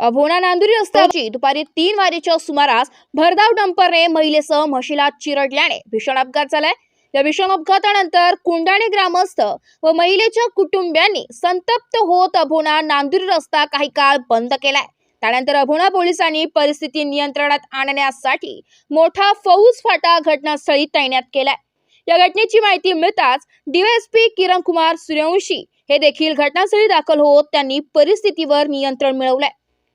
अभोणा नांदुरी रस्त्याची दुपारी तीन वाजेच्या सुमारास भरधाव डंपरने महिलेसह म्हशीला चिरडल्याने भीषण अपघात झालाय. या भीषण अपघातानंतर कुंडाणे ग्रामस्थ व महिलेच्या कुटुंबियांनी संतप्त होत अभोणा नांदुरी रस्ता काही काळ बंद केलाय. त्यानंतर अभोणा पोलिसांनी परिस्थिती नियंत्रणात आणण्यासाठी मोठा फौज फाटा घटनास्थळी तैनात केलाय. या घटनेची माहिती मिळताच डीवायएसपी किरण कुमार सूर्यवंशी हे देखील घटनास्थळी दाखल होत त्यांनी परिस्थितीवर नियंत्रण मिळवलंय.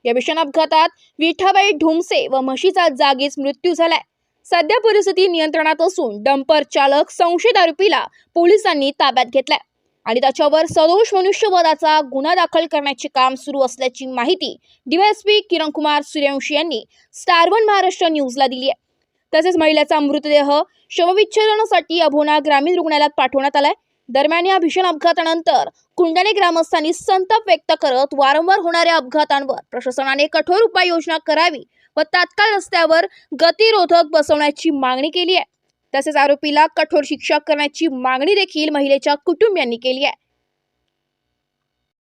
या भीषण अपघातात विठाबाई ढुमसे व म्हशीचा जागीच मृत्यू झालाय. सध्या परिस्थिती नियंत्रणात असून डंपर चालक संशयित आरोपीला पोलिसांनी ताब्यात घेतलाय. आणि त्याच्यावर सदोष मनुष्यवधाचा गुन्हा दाखल करण्याचे काम सुरू असल्याची माहिती डीवायएसपी किरण कुमार सूर्यवंशी यांनी स्टार वन महाराष्ट्र न्यूजला दिली आहे. तसेच महिलेचा मृतदेह शवविच्छेदनासाठी अभोणा ग्रामीण रुग्णालयात पाठवण्यात आलाय. दरम्यान या भीषण अपघातानंतर कुंडाने ग्रामस्थांनी संताप व्यक्त करत वारंवार होणाऱ्या अपघातांवर प्रशासनाने कठोर उपाययोजना करावी व तात्काळ रस्त्यावर गतिरोधक बसवण्याची मागणी केली आहे. तसेच आरोपीला कठोर शिक्षा करण्याची मागणी देखील महिलेच्या कुटुंबियांनी केली आहे.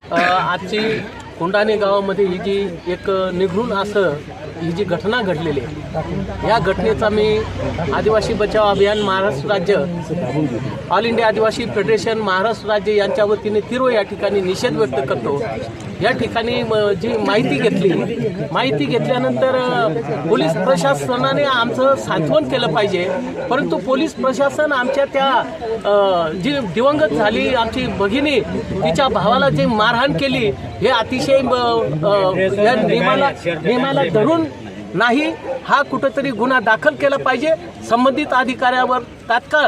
आजची कोंडाणे गावामध्ये ही जी एक निघून असं ही जी घटना घडलेली आहे या घटनेचा मी आदिवासी बचाव अभियान महाराष्ट्र राज्य all India Adivasi federation Maharashtra राज्य यांच्या वतीने तीव्र या ठिकाणी निषेध व्यक्त करतो. या ठिकाणी म, जी माहिती घेतली माहिती घेतल्यानंतर पोलीस प्रशासनाने आमचं सांत्वन केलं पाहिजे. परंतु पोलीस प्रशासन आमच्या त्या जी दिवंगत झाली आमची भगिनी तिच्या भावाला जी मारहाण केली हे अतिशय नियमाला नियमाला धरून नाही हा कुठंतरी गुन्हा दाखल केला पाहिजे. संबंधित अधिकाऱ्यावर तात्काळ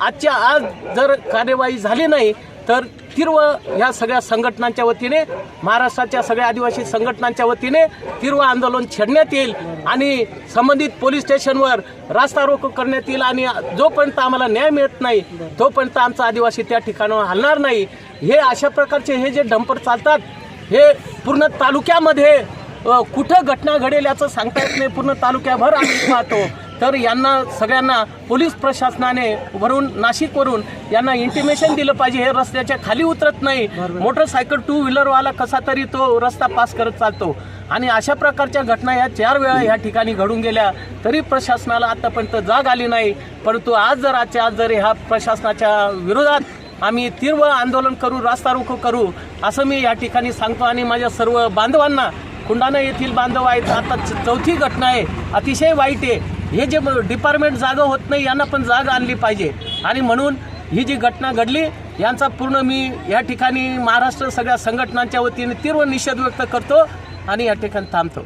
आजच्या आज जर कार्यवाही झाली नाही तर तीव्र ह्या सगळ्या संघटनांच्या वतीने महाराष्ट्राच्या सगळ्या आदिवासी संघटनांच्या वतीने तीव्र आंदोलन छेडण्यात येईल आणि संबंधित पोलीस स्टेशनवर रास्ता रोको करण्यात येईल आणि जोपर्यंत आम्हाला न्याय मिळत नाही तोपर्यंत आमचा आदिवासी त्या ठिकाणावर हलणार नाही. हे अशा प्रकारचे हे जे डंपर चालतात हे पूर्ण तालुक्यामध्ये कुठं घटना घडेल याचं सांगता येत नाही. पूर्ण तालुक्याभर आम्ही पाहतो. तर यांना सगळ्यांना पोलीस प्रशासनाने वरून नाशिकवरून यांना इंटिमेशन दिलं पाहिजे. हे रस्त्याच्या खाली उतरत नाही. मोटरसायकल टू व्हीलरवाला कसा तरी तो रस्ता पास करत चालतो. आणि अशा प्रकारच्या घटना या चार वेळा या ठिकाणी घडून गेल्या. तरी प्रशासनाला आतापर्यंत जाग आली नाही. परंतु आज जर आजच्या आज जर ह्या प्रशासनाच्या विरोधात आम्ही तीव्र आंदोलन करू रास्ता रोको करू असं मी या ठिकाणी सांगतो. आणि माझ्या सर्व बांधवांना कुंडाणा येथील बांधव आहेत. आता चौथी घटना आहे. अतिशय वाईट आहे. हे जे डिपार्टमेंट जागा होत नाही यांना पण जागा आणली पाहिजे. आणि म्हणून ही जी घटना घडली यांचा पूर्ण मी या ठिकाणी महाराष्ट्र सगळ्या संघटनांच्या वतीने तीव्र निषेध व्यक्त करतो आणि या ठिकाणी थांबतो.